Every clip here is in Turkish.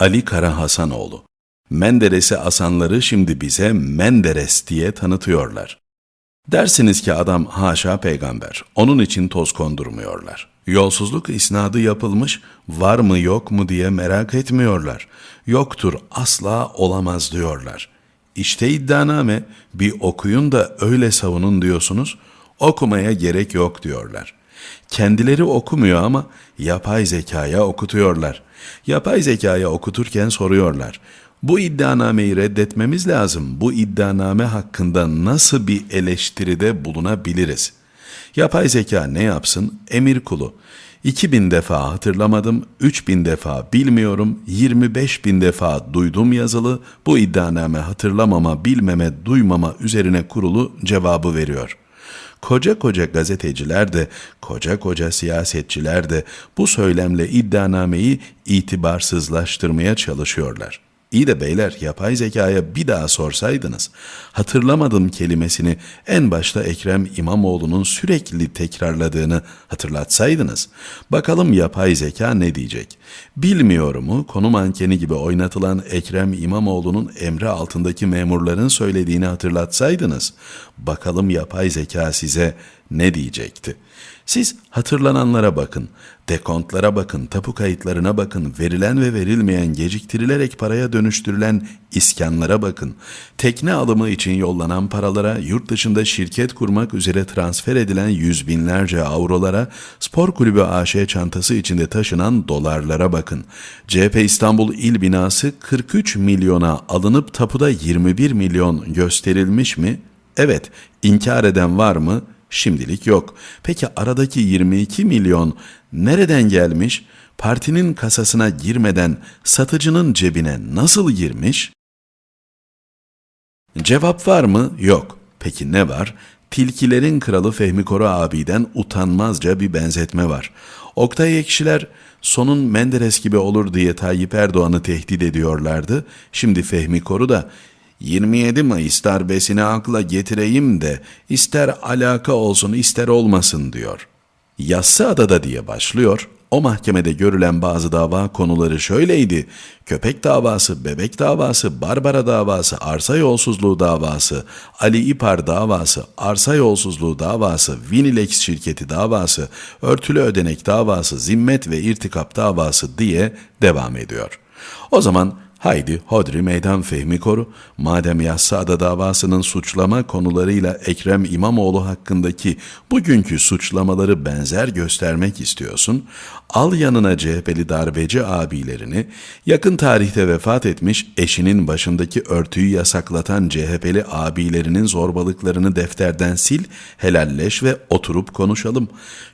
Ali Kara Hasanoğlu. Menderes'i asanları şimdi bize Menderes diye tanıtıyorlar. Dersiniz ki adam haşa peygamber. Onun için toz kondurmuyorlar. Yolsuzluk isnadı yapılmış, var mı yok mu diye merak etmiyorlar. Yoktur, asla olamaz diyorlar. İşte iddianame, bir okuyun da öyle savunun diyorsunuz, okumaya gerek yok diyorlar. Kendileri okumuyor ama yapay zekaya okutuyorlar. Yapay zekaya okuturken soruyorlar. Bu iddianameyi reddetmemiz lazım. Bu iddianame hakkında nasıl bir eleştiride bulunabiliriz? Yapay zeka ne yapsın? Emir kulu. 2000 defa hatırlamadım, 3000 defa bilmiyorum, 25 bin defa duydum yazılı, bu iddianame hatırlamama, bilmeme, duymama üzerine kurulu cevabı veriyor. Koca koca gazeteciler de, koca koca siyasetçiler de bu söylemle iddianameyi itibarsızlaştırmaya çalışıyorlar. İyi de beyler yapay zekaya bir daha sorsaydınız, hatırlamadım kelimesini en başta Ekrem İmamoğlu'nun sürekli tekrarladığını hatırlatsaydınız, bakalım yapay zeka ne diyecek? Bilmiyorumu konu mankeni gibi oynatılan Ekrem İmamoğlu'nun emri altındaki memurların söylediğini hatırlatsaydınız, bakalım yapay zeka size ne diyecekti? Siz hatırlananlara bakın, dekontlara bakın, tapu kayıtlarına bakın, verilen ve verilmeyen geciktirilerek paraya dönüştürülen iskanlara bakın. Tekne alımı için yollanan paralara, yurt dışında şirket kurmak üzere transfer edilen yüz binlerce avrolara, spor kulübü AŞ çantası içinde taşınan dolarlara bakın. CHP İstanbul İl binası 43 milyona alınıp tapuda 21 milyon gösterilmiş mi? Evet, inkar eden var mı? Şimdilik yok. Peki aradaki 22 milyon nereden gelmiş? Partinin kasasına girmeden satıcının cebine nasıl girmiş? Cevap var mı? Yok. Peki ne var? Tilkilerin kralı Fehmi Kora abiden utanmazca bir benzetme var. Oktay Ekşiler sonun Menderes gibi olur diye Tayyip Erdoğan'ı tehdit ediyorlardı. Şimdi Fehmi Koru da 27 Mayıs darbesini akla getireyim de ister alaka olsun ister olmasın diyor. Yassıada'da diye başlıyor. O mahkemede görülen bazı dava konuları şöyleydi. Köpek davası, bebek davası, Barbara davası, arsa yolsuzluğu davası, Ali İpar davası, arsa yolsuzluğu davası, Vinilex şirketi davası, örtülü ödenek davası, zimmet ve irtikap davası diye devam ediyor. O zaman Haydi Hodri Meydan Fehmi Koru, madem Yassıada davasının suçlama konularıyla Ekrem İmamoğlu hakkındaki bugünkü suçlamaları benzer göstermek istiyorsun, al yanına CHP'li darbeci abilerini, yakın tarihte vefat etmiş eşinin başındaki örtüyü yasaklatan CHP'li abilerinin zorbalıklarını defterden sil, helalleş ve oturup konuşalım.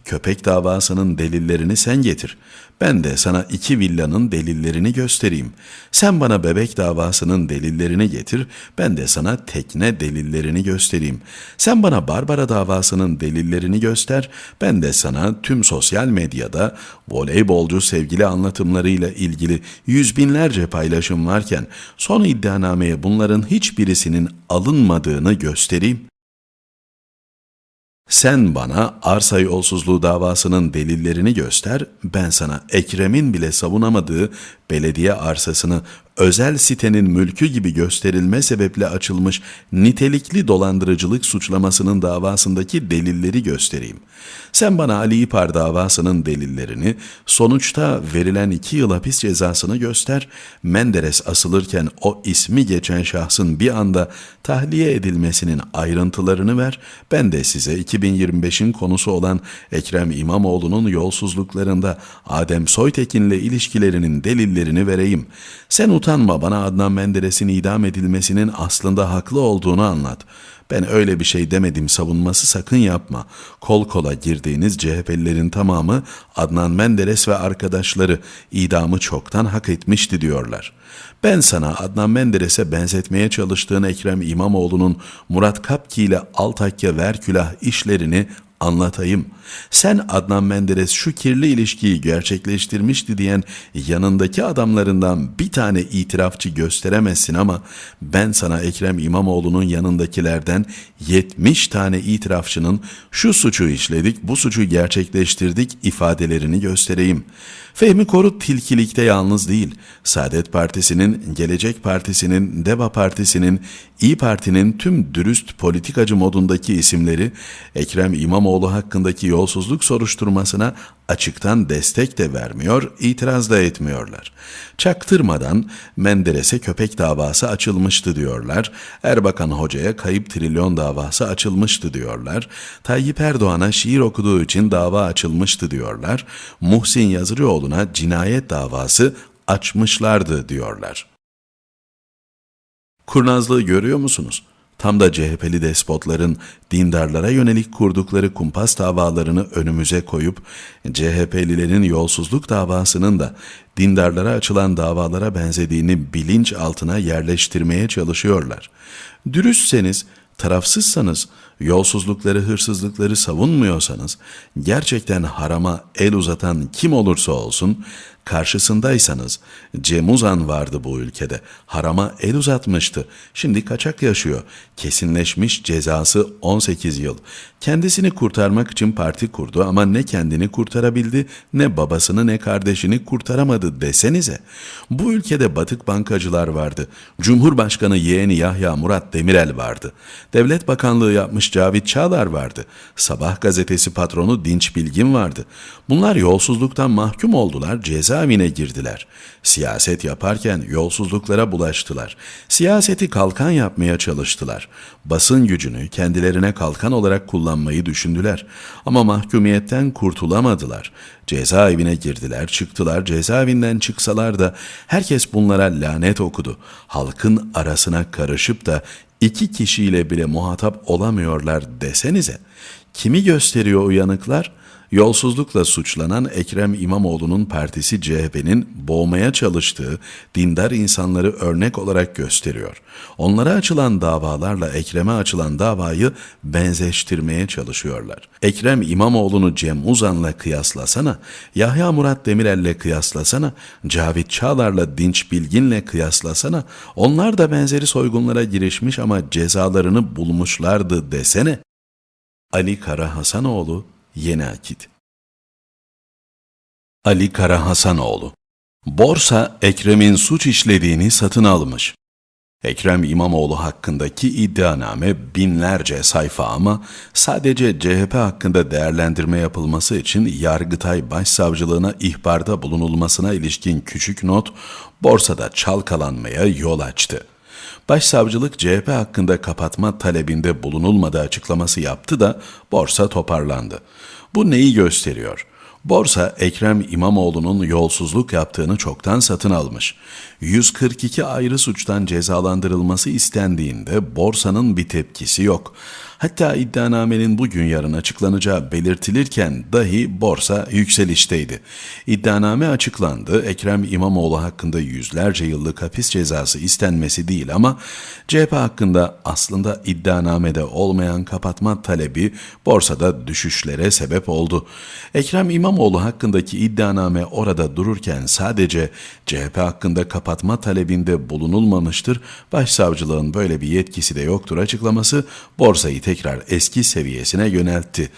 Köpek davasının delillerini sen getir. Ben de sana iki villanın delillerini göstereyim. Sen bana bebek davasının delillerini getir, ben de sana tekne delillerini göstereyim. Sen bana Barbara davasının delillerini göster, ben de sana tüm sosyal medyada voleybolcu sevgili anlatımlarıyla ilgili yüz binlerce paylaşım varken son iddianameye bunların hiçbirisinin alınmadığını göstereyim. Sen bana arsa yolsuzluğu davasının delillerini göster, ben sana Ekrem'in bile savunamadığı belediye arsasını özel sitenin mülkü gibi gösterilme sebeple açılmış nitelikli dolandırıcılık suçlamasının davasındaki delilleri göstereyim. Sen bana Ali İpar davasının delillerini, sonuçta verilen iki yıl hapis cezasını göster, Menderes asılırken o ismi geçen şahsın bir anda tahliye edilmesinin ayrıntılarını ver, ben de size 2025'in konusu olan Ekrem İmamoğlu'nun yolsuzluklarında Adem Soytekin'le ilişkilerinin delillerini vereyim. Sen utanma bana Adnan Menderes'in idam edilmesinin aslında haklı olduğunu anlat. Ben öyle bir şey demedim savunması sakın yapma. Kol kola girdiğiniz CHP'lilerin tamamı Adnan Menderes ve arkadaşları idamı çoktan hak etmişti diyorlar. Ben sana Adnan Menderes'e benzetmeye çalıştığın Ekrem İmamoğlu'nun Murat Kapki ile Altakya Verkülah işlerini anlatayım. Sen Adnan Menderes şu kirli ilişkiyi gerçekleştirmişti diyen yanındaki adamlarından bir tane itirafçı gösteremezsin ama ben sana Ekrem İmamoğlu'nun yanındakilerden 70 tane itirafçının şu suçu işledik, bu suçu gerçekleştirdik ifadelerini göstereyim. Fehmi Korut tilkilikte yalnız değil. Saadet Partisi'nin, Gelecek Partisi'nin, Deva Partisi'nin, İyi Parti'nin tüm dürüst politikacı modundaki isimleri Ekrem İmamoğlu hakkındaki yolsuzluk soruşturmasına açıktan destek de vermiyor, itiraz da etmiyorlar. Çaktırmadan Menderes'e köpek davası açılmıştı diyorlar. Erbakan Hoca'ya kayıp trilyon davası açılmıştı diyorlar. Tayyip Erdoğan'a şiir okuduğu için dava açılmıştı diyorlar. Muhsin Yazırıoğlu'na cinayet davası açmışlardı diyorlar. Kurnazlığı görüyor musunuz? Tam da CHP'li despotların dindarlara yönelik kurdukları kumpas davalarını önümüze koyup CHP'lilerin yolsuzluk davasının da dindarlara açılan davalara benzediğini bilinç altına yerleştirmeye çalışıyorlar. Dürüstseniz, tarafsızsanız, yolsuzlukları, hırsızlıkları savunmuyorsanız, gerçekten harama el uzatan kim olursa olsun, karşısındaysanız, Cem Uzan vardı bu ülkede, harama el uzatmıştı, şimdi kaçak yaşıyor, kesinleşmiş cezası 18 yıl. Kendisini kurtarmak için parti kurdu ama ne kendini kurtarabildi, ne babasını ne kardeşini kurtaramadı desenize. Bu ülkede batık bankacılar vardı, Cumhurbaşkanı yeğeni Yahya Murat Demirel vardı, Devlet Bakanlığı yapmış Cavit Çağlar vardı. Sabah gazetesi patronu Dinç Bilgin vardı. Bunlar yolsuzluktan mahkum oldular, cezaevine girdiler. Siyaset yaparken yolsuzluklara bulaştılar. Siyaseti kalkan yapmaya çalıştılar. Basın gücünü kendilerine kalkan olarak kullanmayı düşündüler. Ama mahkumiyetten kurtulamadılar. Cezaevine girdiler, çıktılar. Cezaevinden çıksalar da herkes bunlara lanet okudu. Halkın arasına karışıp da iki kişiyle bile muhatap olamıyorlar desenize. Kimi gösteriyor uyanıklar? Yolsuzlukla suçlanan Ekrem İmamoğlu'nun partisi CHP'nin boğmaya çalıştığı dindar insanları örnek olarak gösteriyor. Onlara açılan davalarla Ekrem'e açılan davayı benzeştirmeye çalışıyorlar. Ekrem İmamoğlu'nu Cem Uzan'la kıyaslasana, Yahya Murat Demirel'le kıyaslasana, Cavit Çağlar'la Dinç Bilgin'le kıyaslasana, onlar da benzeri soygunlara girişmiş ama cezalarını bulmuşlardı desene. Ali Kara Hasanoğlu Yeni Akit Ali Kara Hasanoğlu Borsa Ekrem'in suç işlediğini satın almış. Ekrem İmamoğlu hakkındaki iddianame binlerce sayfa ama sadece CHP hakkında değerlendirme yapılması için Yargıtay Başsavcılığına ihbarda bulunulmasına ilişkin küçük not borsada çalkalanmaya yol açtı. Başsavcılık CHP hakkında kapatma talebinde bulunulmadığı açıklaması yaptı da borsa toparlandı. Bu neyi gösteriyor? Borsa Ekrem İmamoğlu'nun yolsuzluk yaptığını çoktan satın almış. 142 ayrı suçtan cezalandırılması istendiğinde borsanın bir tepkisi yok. Hatta iddianamenin bugün yarın açıklanacağı belirtilirken dahi borsa yükselişteydi. İddianame açıklandı. Ekrem İmamoğlu hakkında yüzlerce yıllık hapis cezası istenmesi değil ama CHP hakkında aslında iddianamede olmayan kapatma talebi borsada düşüşlere sebep oldu. Ekrem İmamoğlu hakkındaki iddianame orada dururken sadece CHP hakkında kapatma talebinde bulunulmamıştır. Başsavcılığın böyle bir yetkisi de yoktur açıklaması borsayı tekrar eski seviyesine yöneltti.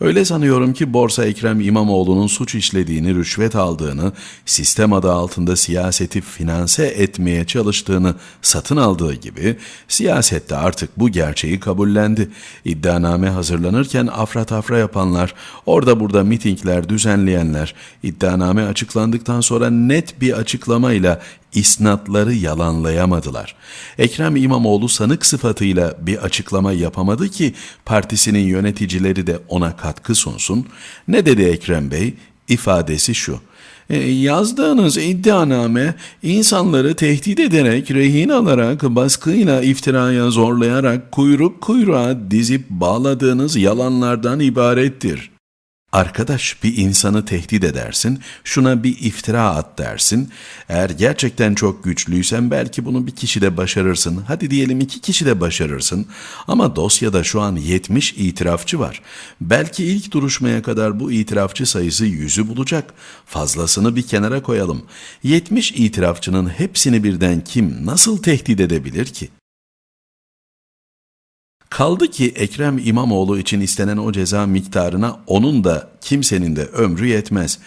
Öyle sanıyorum ki Borsa Ekrem İmamoğlu'nun suç işlediğini, rüşvet aldığını, sistem adı altında siyaseti finanse etmeye çalıştığını satın aldığı gibi siyasette artık bu gerçeği kabullendi. İddianame hazırlanırken afra tafra yapanlar, orada burada mitingler düzenleyenler, iddianame açıklandıktan sonra net bir açıklamayla isnatları yalanlayamadılar. Ekrem İmamoğlu sanık sıfatıyla bir açıklama yapamadı ki partisinin yöneticileri de ona katkı sunsun. Ne dedi Ekrem Bey? İfadesi şu. E, yazdığınız iddianame insanları tehdit ederek, rehin alarak, baskıyla, iftiraya zorlayarak, kuyruk kuyruğa dizip bağladığınız yalanlardan ibarettir. Arkadaş bir insanı tehdit edersin, şuna bir iftira at dersin. Eğer gerçekten çok güçlüysen belki bunu bir kişi de başarırsın. Hadi diyelim iki kişi de başarırsın. Ama dosyada şu an 70 itirafçı var. Belki ilk duruşmaya kadar bu itirafçı sayısı yüzü bulacak. Fazlasını bir kenara koyalım. 70 itirafçının hepsini birden kim nasıl tehdit edebilir ki? Kaldı ki Ekrem İmamoğlu için istenen o ceza miktarına onun da kimsenin de ömrü yetmez.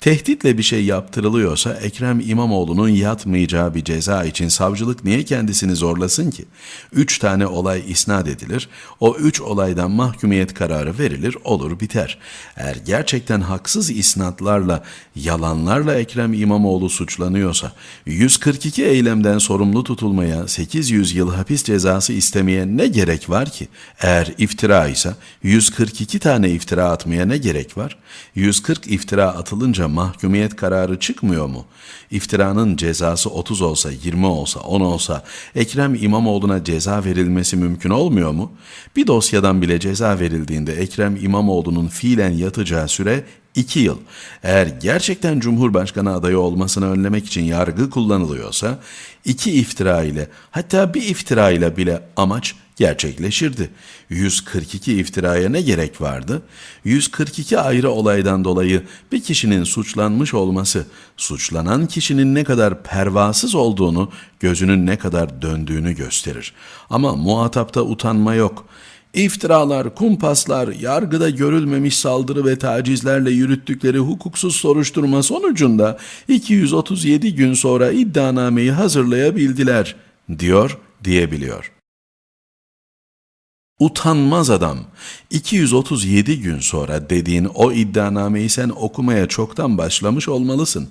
Tehditle bir şey yaptırılıyorsa Ekrem İmamoğlu'nun yatmayacağı bir ceza için savcılık niye kendisini zorlasın ki? Üç tane olay isnat edilir, o üç olaydan mahkumiyet kararı verilir, olur biter. Eğer gerçekten haksız isnatlarla, yalanlarla Ekrem İmamoğlu suçlanıyorsa, 142 eylemden sorumlu tutulmaya, 800 yıl hapis cezası istemeye ne gerek var ki? Eğer iftira ise 142 tane iftira atmaya ne gerek var? 140 iftira atılınca mahkumiyet kararı çıkmıyor mu? İftiranın cezası 30 olsa, 20 olsa, 10 olsa Ekrem İmamoğlu'na ceza verilmesi mümkün olmuyor mu? Bir dosyadan bile ceza verildiğinde Ekrem İmamoğlu'nun fiilen yatacağı süre 2 yıl. Eğer gerçekten Cumhurbaşkanı adayı olmasını önlemek için yargı kullanılıyorsa iki iftira ile hatta bir iftira ile bile amaç gerçekleşirdi. 142 iftiraya ne gerek vardı? 142 ayrı olaydan dolayı bir kişinin suçlanmış olması, suçlanan kişinin ne kadar pervasız olduğunu, gözünün ne kadar döndüğünü gösterir. Ama muhatapta utanma yok. İftiralar, kumpaslar, yargıda görülmemiş saldırı ve tacizlerle yürüttükleri hukuksuz soruşturma sonucunda 237 gün sonra iddianameyi hazırlayabildiler, diyor, diyebiliyor. Utanmaz adam. 237 gün sonra dediğin o iddianameyi sen okumaya çoktan başlamış olmalısın.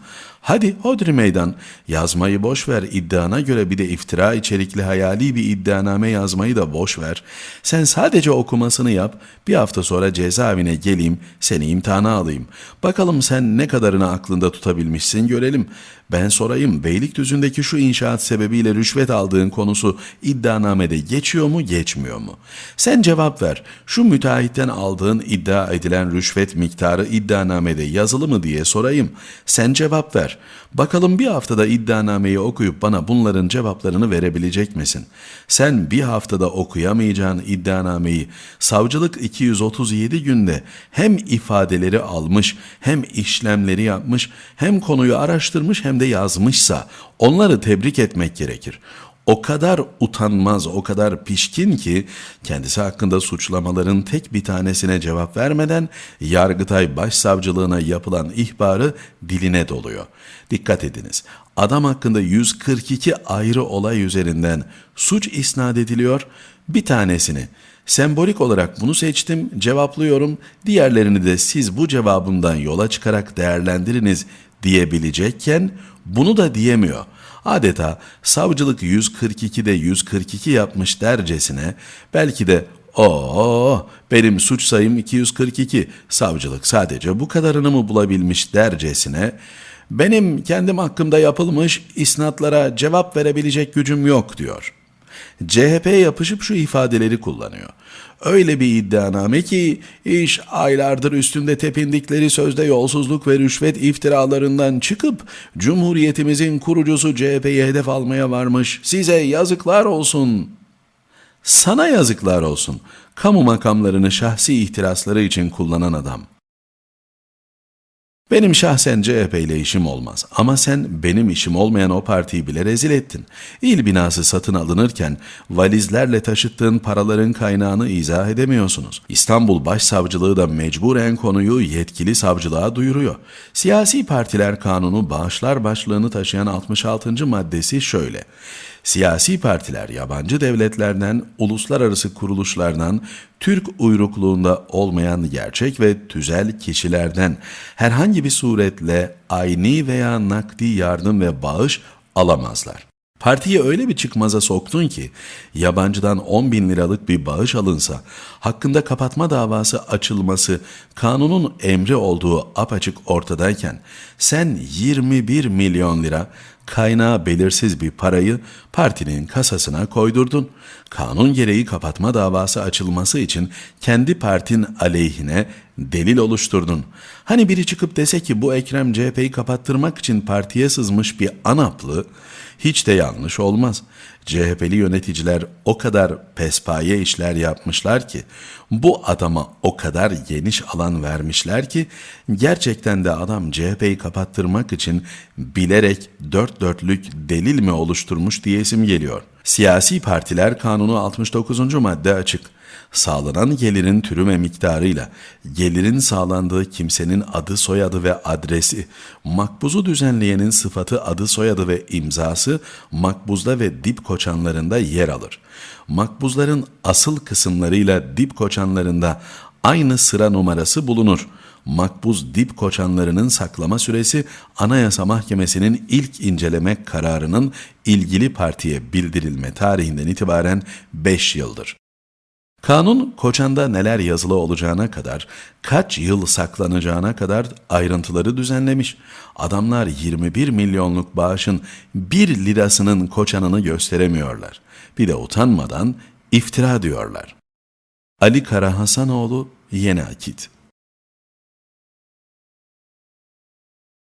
Hadi hodri meydan yazmayı boş ver iddiana göre bir de iftira içerikli hayali bir iddianame yazmayı da boş ver. Sen sadece okumasını yap bir hafta sonra cezaevine geleyim seni imtihana alayım. Bakalım sen ne kadarını aklında tutabilmişsin görelim. Ben sorayım Beylikdüzü'ndeki şu inşaat sebebiyle rüşvet aldığın konusu iddianamede geçiyor mu geçmiyor mu? Sen cevap ver. Şu müteahhitten aldığın iddia edilen rüşvet miktarı iddianamede yazılı mı diye sorayım. Sen cevap ver. Bakalım bir haftada iddianameyi okuyup bana bunların cevaplarını verebilecek misin? Sen bir haftada okuyamayacağın iddianameyi savcılık 237 günde hem ifadeleri almış hem işlemleri yapmış hem konuyu araştırmış hem de yazmışsa onları tebrik etmek gerekir o kadar utanmaz, o kadar pişkin ki kendisi hakkında suçlamaların tek bir tanesine cevap vermeden Yargıtay Başsavcılığına yapılan ihbarı diline doluyor. Dikkat ediniz. Adam hakkında 142 ayrı olay üzerinden suç isnat ediliyor. Bir tanesini sembolik olarak bunu seçtim, cevaplıyorum. Diğerlerini de siz bu cevabımdan yola çıkarak değerlendiriniz diyebilecekken bunu da diyemiyor adeta savcılık 142'de 142 yapmış dercesine belki de o benim suç sayım 242 savcılık sadece bu kadarını mı bulabilmiş dercesine benim kendim hakkımda yapılmış isnatlara cevap verebilecek gücüm yok diyor. CHP yapışıp şu ifadeleri kullanıyor. Öyle bir iddianame ki iş aylardır üstünde tepindikleri sözde yolsuzluk ve rüşvet iftiralarından çıkıp Cumhuriyetimizin kurucusu CHP'yi hedef almaya varmış. Size yazıklar olsun. Sana yazıklar olsun. Kamu makamlarını şahsi ihtirasları için kullanan adam.'' Benim şahsen CHP ile işim olmaz ama sen benim işim olmayan o partiyi bile rezil ettin. İl binası satın alınırken valizlerle taşıttığın paraların kaynağını izah edemiyorsunuz. İstanbul Başsavcılığı da mecburen konuyu yetkili savcılığa duyuruyor. Siyasi partiler kanunu bağışlar başlığını taşıyan 66. maddesi şöyle. Siyasi partiler yabancı devletlerden, uluslararası kuruluşlardan, Türk uyrukluğunda olmayan gerçek ve tüzel kişilerden herhangi bir suretle ayni veya nakdi yardım ve bağış alamazlar. Partiyi öyle bir çıkmaza soktun ki yabancıdan 10 bin liralık bir bağış alınsa hakkında kapatma davası açılması kanunun emri olduğu apaçık ortadayken sen 21 milyon lira kaynağı belirsiz bir parayı partinin kasasına koydurdun. Kanun gereği kapatma davası açılması için kendi partin aleyhine delil oluşturdun. Hani biri çıkıp dese ki bu Ekrem CHP'yi kapattırmak için partiye sızmış bir anaplı hiç de yanlış olmaz. CHP'li yöneticiler o kadar pespaye işler yapmışlar ki bu adama o kadar geniş alan vermişler ki gerçekten de adam CHP'yi kapattırmak için bilerek dört dörtlük delil mi oluşturmuş diyesim geliyor. Siyasi partiler kanunu 69. madde açık. Sağlanan gelirin türü ve miktarıyla gelirin sağlandığı kimsenin adı, soyadı ve adresi, makbuzu düzenleyenin sıfatı, adı, soyadı ve imzası makbuzda ve dip koçanlarında yer alır. Makbuzların asıl kısımlarıyla dip koçanlarında aynı sıra numarası bulunur. Makbuz dip koçanlarının saklama süresi Anayasa Mahkemesi'nin ilk inceleme kararının ilgili partiye bildirilme tarihinden itibaren 5 yıldır. Kanun koçanda neler yazılı olacağına kadar, kaç yıl saklanacağına kadar ayrıntıları düzenlemiş. Adamlar 21 milyonluk bağışın 1 lirasının koçanını gösteremiyorlar. Bir de utanmadan iftira diyorlar. Ali Kara Hasanoğlu Yeni Akit